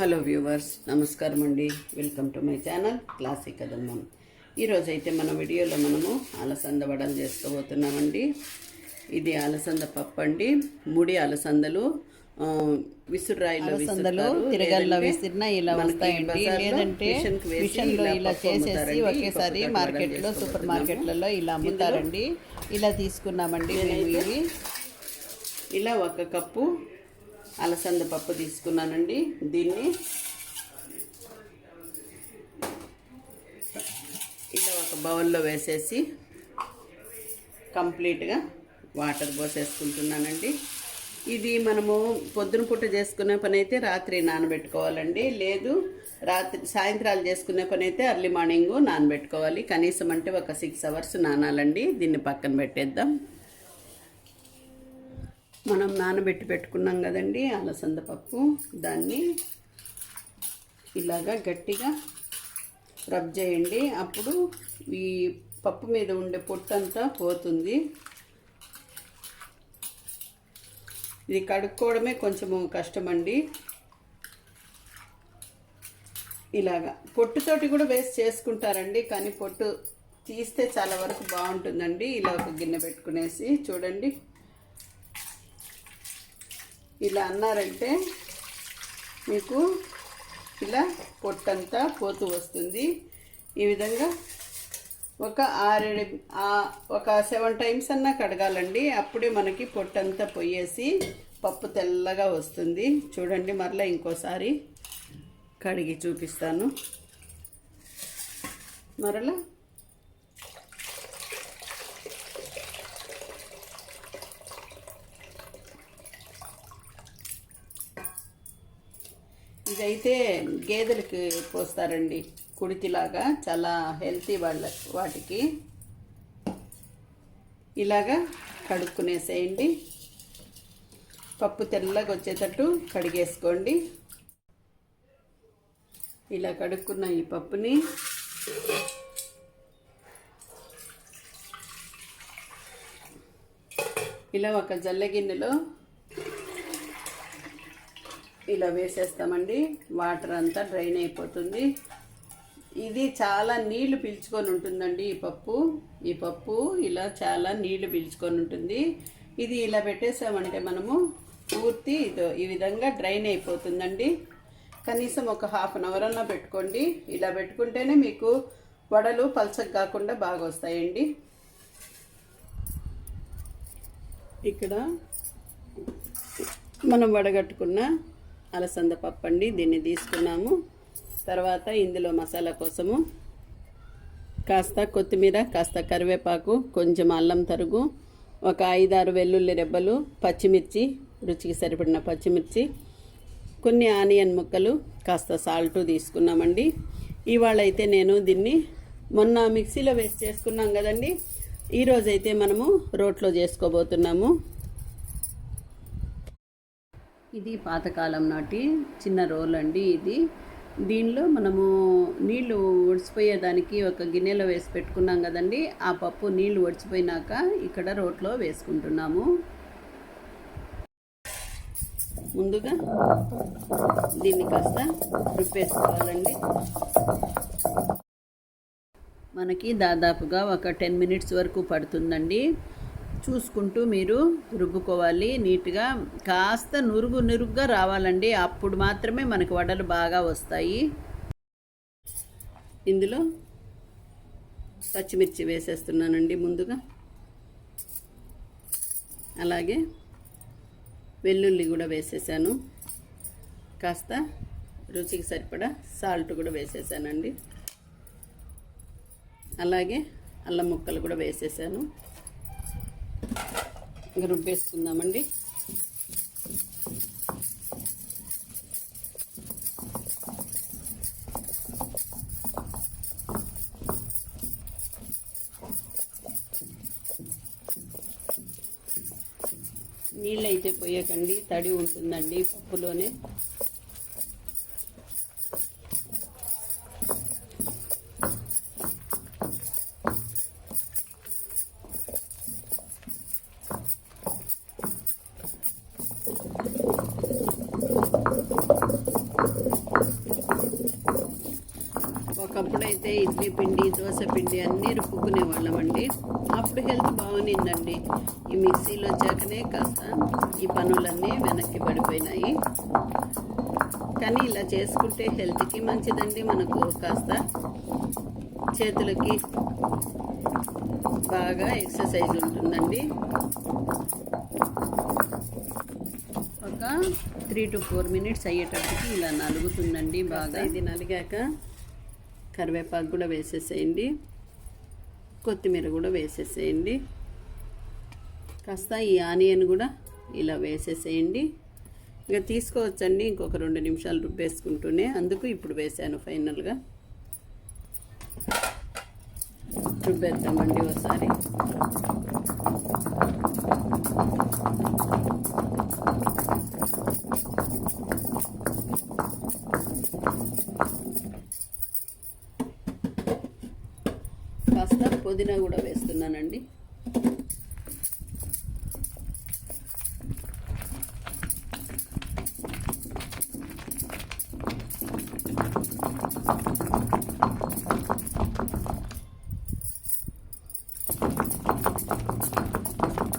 Hello viewers నమస్కారం అండి. Welcome to my channel classic కదమ్మం ఈరోజు అయితే మన వీడియోలో మనము అలసంద వడలు చేసుకోబోతున్నామండి. ఇది అలసంద పప్పు అండి ముడి అలసందలు విసురాయిలో అలసందలు. తిరగల్లో విసిరినా ఇలా వస్తాయండి. లేదంటే మిషన్లో ఇలా చేసేసి. ఒకేసారి మార్కెట్లో సూపర్. మార్కెట్లలో ఇలా అమ్ముతారండి. ఇలా తీసుకున్నామండి మేము ఇవి. ఇలా ఒక కప్పు అలసంద పప్పు తీసుకున్నానండి. దీన్ని ఇలా ఒక బౌల్లో వేసేసి కంప్లీట్గా వాటర్ పోసేసుకుంటున్నానండి. ఇది మనము పొద్దున పూట చేసుకునే పని అయితే రాత్రి నానబెట్టుకోవాలండి. లేదు రాత్రి సాయంత్రాలు చేసుకునే పని అయితే అర్లీ మార్నింగ్ నానబెట్టుకోవాలి. కనీసం అంటే ఒక సిక్స్ అవర్స్ నానాలండి. దీన్ని పక్కన పెట్టేద్దాం. మనం నానబెట్టి పెట్టుకున్నాం కదండి అలసంద పప్పు దాన్ని ఇలాగా గట్టిగా రబ్ చేయండి. అప్పుడు ఈ పప్పు మీద ఉండే పొట్టంతా పోతుంది. ఇది కడుక్కోవడమే కొంచెము కష్టమండి. ఇలాగా పొట్టుతోటి కూడా వేస్ట్ చేసుకుంటారండి కానీ పొట్టు తీస్తే చాలా వరకు బాగుంటుందండి. ఇలా ఒక గిన్నె పెట్టుకునేసి చూడండి. ఇలా అన్నారంటే మీకు ఇలా పొట్టంతా పోతూ వస్తుంది. ఈ విధంగా ఒక ఆరేడు ఒక సెవెన్ టైమ్స్ అన్నా కడగాలండి. అప్పుడే మనకి పొట్టంతా పొయ్యేసి పప్పు తెల్లగా వస్తుంది. చూడండి మరలా ఇంకోసారి కడిగి చూపిస్తాను. మరలా ఇదైతే గేదెలకి పోస్తారండి. కుడితిలాగా చాలా హెల్తీ వాళ్ళ వాటికి. ఇలాగా కడుక్కునేసేయండి. పప్పు తెల్లగా వచ్చేటట్టు కడిగేసుకోండి. ఇలా కడుక్కున్న ఈ పప్పుని ఇలా ఒక జల్లగిన్నెలో ఇలా వేసేస్తామండి. వాటర్ అంతా డ్రైన్ అయిపోతుంది. ఇది చాలా నీళ్ళు పీల్చుకొని ఉంటుందండి ఈ పప్పు. ఈ పప్పు ఇలా చాలా నీళ్ళు పీల్చుకొని ఉంటుంది. ఇది ఇలా పెట్టేసామంటే మనము పూర్తి ఇదో ఈ విధంగా డ్రైన్ అయిపోతుందండి. కనీసం ఒక హాఫ్ అన్ అవర్ అన్నా పెట్టుకోండి. ఇలా పెట్టుకుంటేనే మీకు వడలు పల్చగా కాకుండా బాగా వస్తాయండి. ఇక్కడ మనం వడగట్టుకున్న అలసంద పప్పు అండి దీన్ని తీసుకున్నాము. తర్వాత ఇందులో మసాలా కోసము కాస్త కొత్తిమీర కాస్త కరివేపాకు కొంచెం అల్లం తరుగు ఒక ఐదారు వెల్లుల్లి రెబ్బలు పచ్చిమిర్చి రుచికి సరిపడిన పచ్చిమిర్చి కొన్ని ఆనియన్ ముక్కలు కాస్త సాల్ట్ తీసుకున్నామండి. ఇవాళ అయితే నేను దీన్ని మొన్న మిక్సీలో వేసి చేసుకున్నాం కదండి. ఈరోజైతే మనము రోట్లో చేసుకోబోతున్నాము. ఇది పాతకాలం నాటి చిన్న రోల్ అండి ఇది. దీనిలో మనము నీళ్ళు ఒడిచిపోయేదానికి ఒక గిన్నెలో వేసి పెట్టుకున్నాం కదండి. ఆ పప్పు నీళ్ళు ఒడిచిపోయినాక ఇక్కడ రోట్లో వేసుకుంటున్నాము. ముందుగా దీన్ని కాస్త రుబ్బేసుకోవాలండి. మనకి దాదాపుగా ఒక టెన్ మినిట్స్ వరకు పడుతుందండి. చూసుకుంటూ మీరు రుబ్బుకోవాలి. నీట్గా కాస్త నురుగు నురుగ్గా రావాలండి. అప్పుడు మాత్రమే మనకు వడలు బాగా వస్తాయి. ఇందులో పచ్చిమిర్చి వేసేస్తున్నానండి ముందుగా. అలాగే వెల్లుల్లి కూడా వేసేసాను. కాస్త రుచికి సరిపడా సాల్ట్ కూడా వేసేసానండి. అలాగే అల్లం ముక్కలు కూడా వేసేసాను. ఇంకా రుబ్బేసుకుందామండి. నీళ్ళు అయితే పోయకండి తడి ఉంటుందండి పప్పులోనే. అయితే ఇడ్లీ పిండి దోశ పిండి అన్నీ రుబ్బుకునే వాళ్ళమండి అప్పుడు హెల్త్ బాగునిందండి. ఈ మిక్సీలో వచ్చాకనే కాస్త ఈ పనులన్నీ వెనక్కి పడిపోయినాయి. కానీ ఇలా చేసుకుంటే హెల్త్కి మంచిదండి. మనకు కాస్త చేతులకి బాగా ఎక్సర్సైజ్ ఉంటుందండి. ఒక త్రీ టు ఫోర్ మినిట్స్ అయ్యేటప్పటికి ఇలా నలుగుతుందండి బాగా. ఇది నలిగాక కరివేపాకు కూడా వేసేసేయండి. కొత్తిమీర కూడా వేసేసేయండి. కాస్త ఈ ఆనియన్ కూడా ఇలా వేసేసేయండి. ఇంకా తీసుకోవచ్చండి ఇంకొక రెండు నిమిషాలు రుబ్బేసుకుంటూనే. అందుకు ఇప్పుడు వేసాను ఫైనల్గా. రుబ్బేద్దామండి ఒకసారి పుదీనా కూడా వేస్తున్నానండి.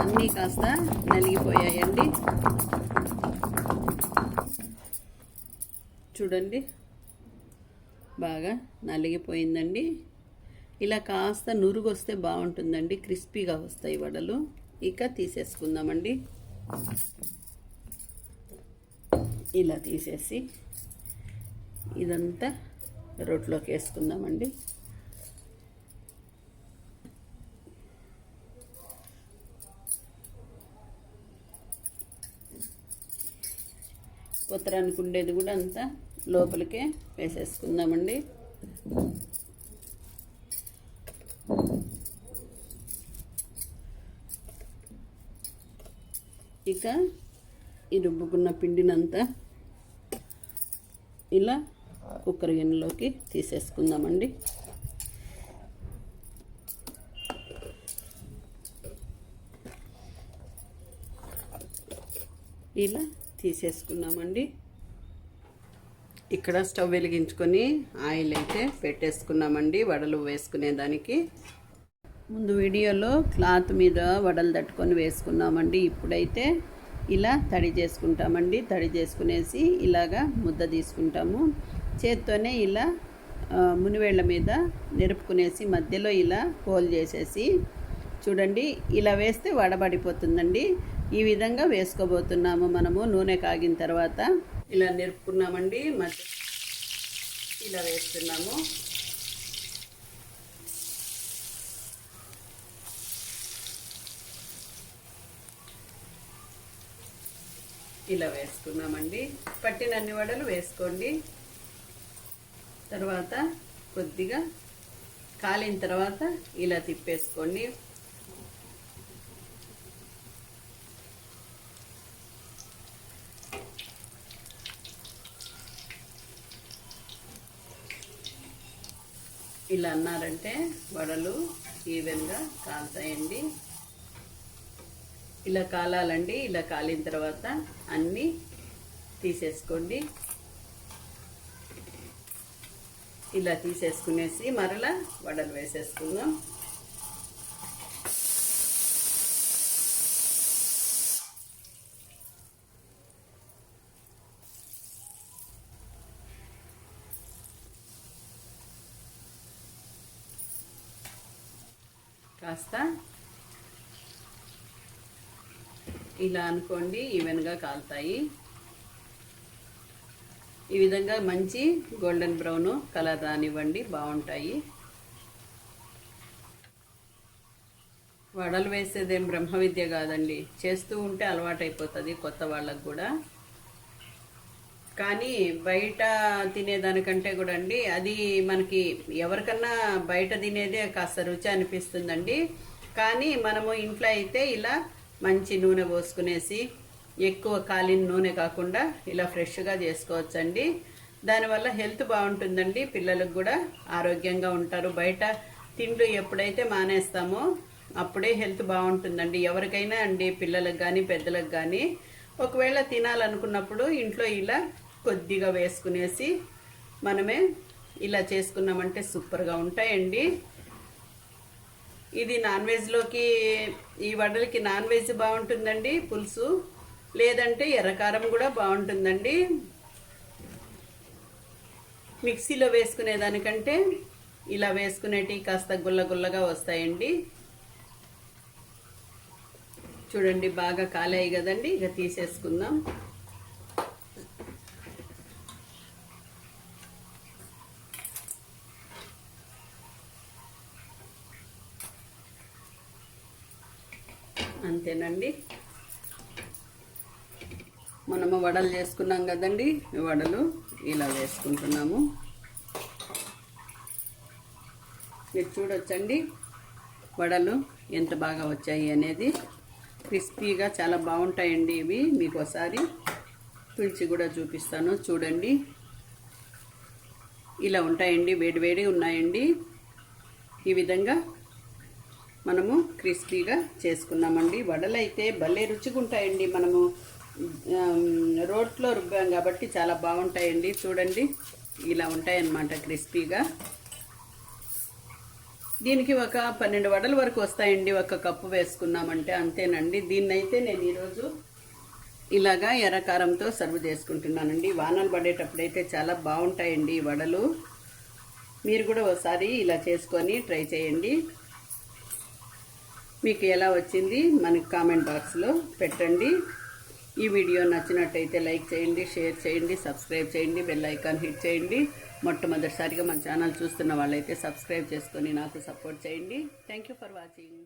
అన్నీ కాస్త నలిగిపోయాయండి. చూడండి. బాగా నలిగిపోయిందండి. ఇలా కాస్త నురుగు వస్తే బాగుంటుందండి క్రిస్పీగా వస్తాయి వడలు. ఇక తీసేసుకుందామండి. ఇలా తీసేసి ఇదంతా రోట్లోకి వేసుకుందామండి. కొత్తరానికి ఉండేది కూడా అంతా లోపలికే వేసేసుకుందామండి. ఇక ఈ రుబ్బుకున్న పిండినంతా ఇలా కుక్కర్ గిన్నెలోకి తీసేసుకుందామండి. ఇలా తీసేసుకున్నామండి. ఇక్కడ స్టవ్ వెలిగించుకొని ఆయిల్ అయితే పెట్టేసుకున్నామండి వడలు వేసుకునేదానికి ముందు వీడియోలో క్లాత్ మీద వడలు తట్టుకొని వేసుకున్నామండి. ఇప్పుడైతే ఇలా తడి చేసుకుంటామండి. తడి చేసుకునేసి ఇలాగా ముద్ద తీసుకుంటాము. చేత్తోనే ఇలా మునివేళ్ళ మీద నిరుపుకునేసి మధ్యలో ఇలా హోల్ చేసేసి చూడండి ఇలా వేస్తే వడబడిపోతుందండి. ఈ విధంగా వేసుకోబోతున్నాము మనము నూనె కాగిన తర్వాత. ఇలా నిరుపుకున్నామండి. మధ్య ఇలా వేస్తున్నాము. ఇలా వేసుకున్నామండి. పట్టిన అన్ని వడలు వేసుకోండి. తర్వాత కొద్దిగా కాలిన తర్వాత ఇలా తిప్పేసుకోండి. ఇలా అన్నారంటే వడలు ఈవెన్గా కాలుతాయండి. ఇలా కాలాలండి ఇలా కాలిన తర్వాత అన్నీ తీసేసుకోండి. ఇలా తీసేసుకునేసి మరలా వడలు వేసేసుకుందాం. కాస్త ఇలా అనుకోండి ఈవెన్గా కాలుతాయి. ఈ విధంగా మంచి గోల్డెన్ బ్రౌన్ కలర్ రానివ్వండి బాగుంటాయి. వడలు వేసేదేం బ్రహ్మ విద్య కాదండి. చేస్తూ ఉంటే అలవాటైపోతుంది కొత్త వాళ్ళకు కూడా. కానీ బయట తినేదానికంటే కూడా అండి అది మనకి ఎవరికన్నా బయట తినేదే కాస్త రుచి అనిపిస్తుందండి. కానీ మనము ఇంట్లో అయితే ఇలా మంచి నూనె పోసుకునేసి ఎక్కువ కాలిన నూనె కాకుండా ఇలా ఫ్రెష్గా చేసుకోవచ్చండి. దానివల్ల హెల్త్ బాగుంటుందండి. పిల్లలకు కూడా ఆరోగ్యంగా ఉంటారు. బయట తిండ్లు ఎప్పుడైతే మానేస్తామో అప్పుడే హెల్త్ బాగుంటుందండి. ఎవరికైనా అండి పిల్లలకు కానీ పెద్దలకు కానీ ఒకవేళ తినాలనుకున్నప్పుడు ఇంట్లో ఇలా కొద్దిగా వేసుకునేసి మనమే ఇలా చేసుకున్నామంటే సూపర్గా ఉంటాయండి. ఇది నాన్ వెజ్లోకి ఈ వడలకి నాన్ వెజ్ బాగుంటుందండి పులుసు. లేదంటే ఎర్రకారం కూడా బాగుంటుందండి. మిక్సీలో వేసుకునే దానికంటే ఇలా వేసుకునేటి కాస్త గుల్ల గుల్లగా వస్తాయండి. చూడండి బాగా కాలాయి కదండి ఇక తీసేసుకుందాం అంతేనండి మనము వడలు చేసుకున్నాం కదండి. వడలు ఇలా వేసుకుంటున్నాము. మీరు చూడొచ్చండి వడలు ఎంత బాగా వచ్చాయి అనేది. క్రిస్పీగా చాలా బాగుంటాయండి ఇవి. మీకు ఒకసారి పిలిచి కూడా చూపిస్తాను. చూడండి. ఇలా ఉంటాయండి. వేడివేడి ఉన్నాయండి. ఈ విధంగా మనము క్రిస్పీగా చేసుకున్నామండి. వడలు అయితే భలే రుచిగా ఉంటాయండి మనము. రోట్లో రుబ్బాం కాబట్టి చాలా బాగుంటాయండి. చూడండి ఇలా ఉంటాయన్నమాట క్రిస్పీగా. దీనికి ఒక పన్నెండు వడల వరకు వస్తాయండి. ఒక కప్పు వేసుకున్నామంటే అంతేనండి. దీన్నైతే నేను ఈరోజు ఇలాగా ఎర్రకారంతో సర్వ్ చేసుకుంటున్నానండి. వానలు పడేటప్పుడైతే చాలా బాగుంటాయండి ఈ వడలు. మీరు కూడా ఒకసారి ఇలా చేసుకొని ట్రై చేయండి. మీకు ఎలా వచ్చింది? మనకి కామెంట్ బాక్స్లో పెట్టండి. ఈ వీడియో నచ్చినట్టయితే లైక్ చేయండి షేర్ చేయండి సబ్స్క్రైబ్ చేయండి బెల్ ఐకాన్ హిట్ చేయండి. మొట్టమొదటిసారిగా మన ఛానల్ చూస్తున్న వాళ్ళైతే సబ్స్క్రైబ్ చేసుకొని నాకు సపోర్ట్ చేయండి. Thank you for watching